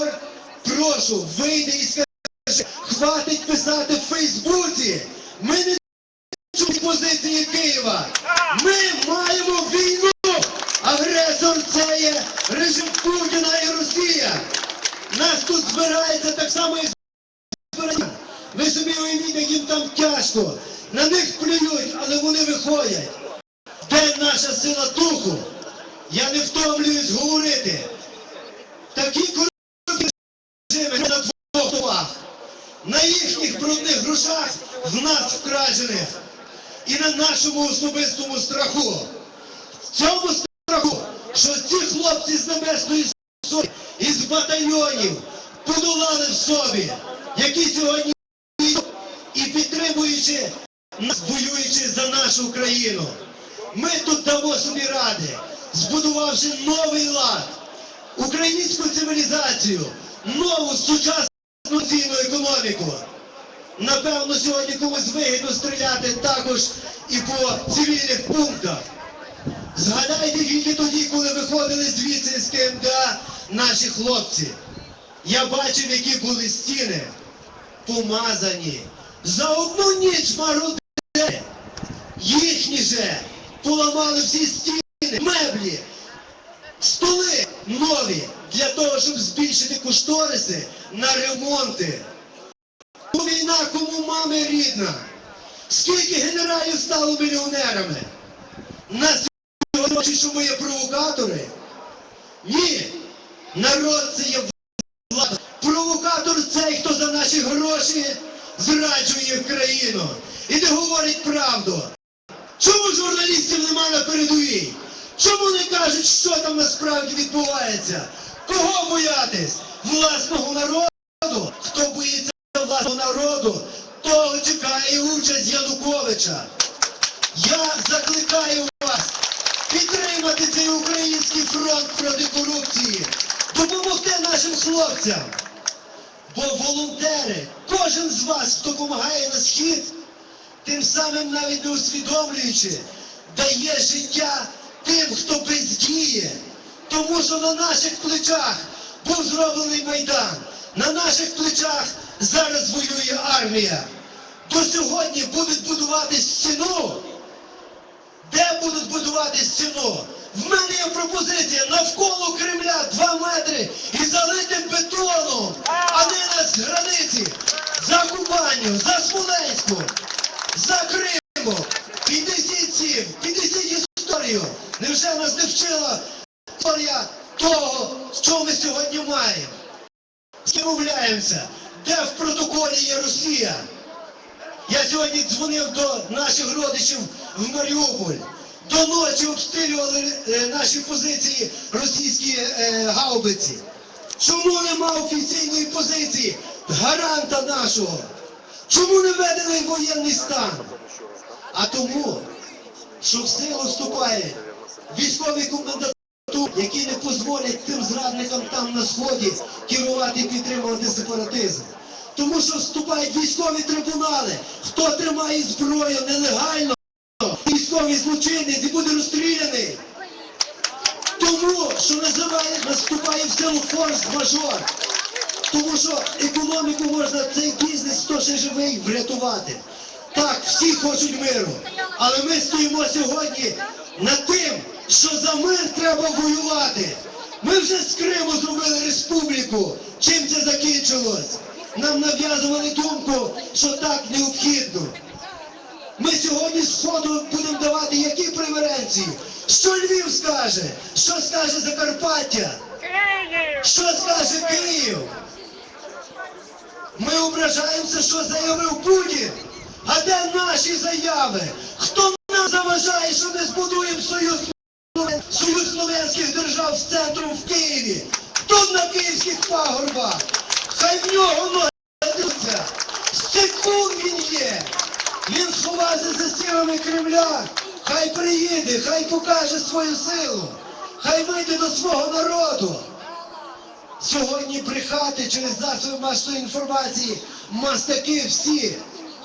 агресор, прошу, вийди і скажи, хватить писати в Фейсбуці. Ми не чують позиції Києва. Ми маємо війну. Агресор це є режим Путіна і Росія. Нас тут збирається так само, як збирається. Ви собі уявіть, як їм там тяжко. На них плюють, але вони виходять. Де наша сила духу? Я не втомлююсь говорити. Такі грошах в нас вкрадених. І на нашому особистому страху. В цьому страху, що ці хлопці з Небесної Сотні із батальйонів подолали в собі, які сьогодні і підтримуючи нас, воюючи за нашу країну. Ми тут дамо собі ради, збудувавши новий лад, українську цивілізацію, нову сучасну цінну економіку. Напевно, сьогодні комусь вигідно стріляти також і по цивільних пунктах. Згадайте тільки тоді, коли виходили звідси з КМДА наші хлопці. Я бачив, які були стіни помазані. За одну ніч мародери. Їхні же поламали всі стіни, меблі, столи нові для того, щоб збільшити кошториси на ремонти. Війна кому мами рідна. Скільки генералів стало мільйонерами? Нас сьогодні, що ми є провокатори? Ні. Народ це є влада. Провокатор цей, хто за наші гроші зраджує країну і не говорить правду. Чому журналістів нема на передовій? Чому не кажуть, що там насправді відбувається? Кого боятись? Власного народу? Хто боїться власного народу, того чекає участь Януковича. Я закликаю вас підтримати цей український фронт проти корупції, допомогти нашим хлопцям. Бо волонтери, кожен з вас, хто допомагає на схід, тим самим навіть не усвідомлюючи, дає життя тим, хто бездіє. Тому що на наших плечах був зроблений майдан, на наших плечах зараз воює армія. До сьогодні будуть будувати стіну. Де будуть будувати стіну? В мене є пропозиція навколо Кремля 2 метри і залити бетоном, а не на границі за Кубаню, за Смоленську, за. Піднесіть цим, піднесіть історію. Невже нас не вчила історія того, що ми сьогодні маємо? Скимовляємося, де в протоколі є Росія? Я сьогодні дзвонив до наших родичів в Маріуполь. До ночі обстрілювали е, наші позиції російські е, гаубиці. Чому нема офіційної позиції гаранта нашого? Чому не введений воєнний стан? А тому, що в силу вступає військові комендатури, які не дозволять тим зрадникам там на сході керувати і підтримувати сепаратизм. Тому що вступають військові трибунали. Хто тримає зброю нелегально, військовий злочинець і буде розстріляний. Тому що називає, наступає в силу форс-мажор. Тому що економіку можна, цей бізнес, хто ще живий, врятувати. Так, всі хочуть миру. Але ми стоїмо сьогодні над тим, що за мир треба воювати. Ми вже з Криму зробили республіку. Чим це закінчилось? Нам нав'язували думку, що так необхідно. Ми сьогодні з Сходу будемо давати які преференції? Що Львів скаже? Що скаже Закарпаття? Що скаже Київ? Ми ображаємося, що заявив Путін. А де наші заяви? Хто нам заважає, що ми збудуємо союз, союз слов'янських держав з центром в Києві? Тут на київських пагорбах. Хай в нього ноги дадуться. Секунд він є. Він сховався за стінами Кремля. Хай приїде, хай покаже свою силу. Хай вийде до свого народу. Сьогодні брехати через засоби масової інформації мастаки всі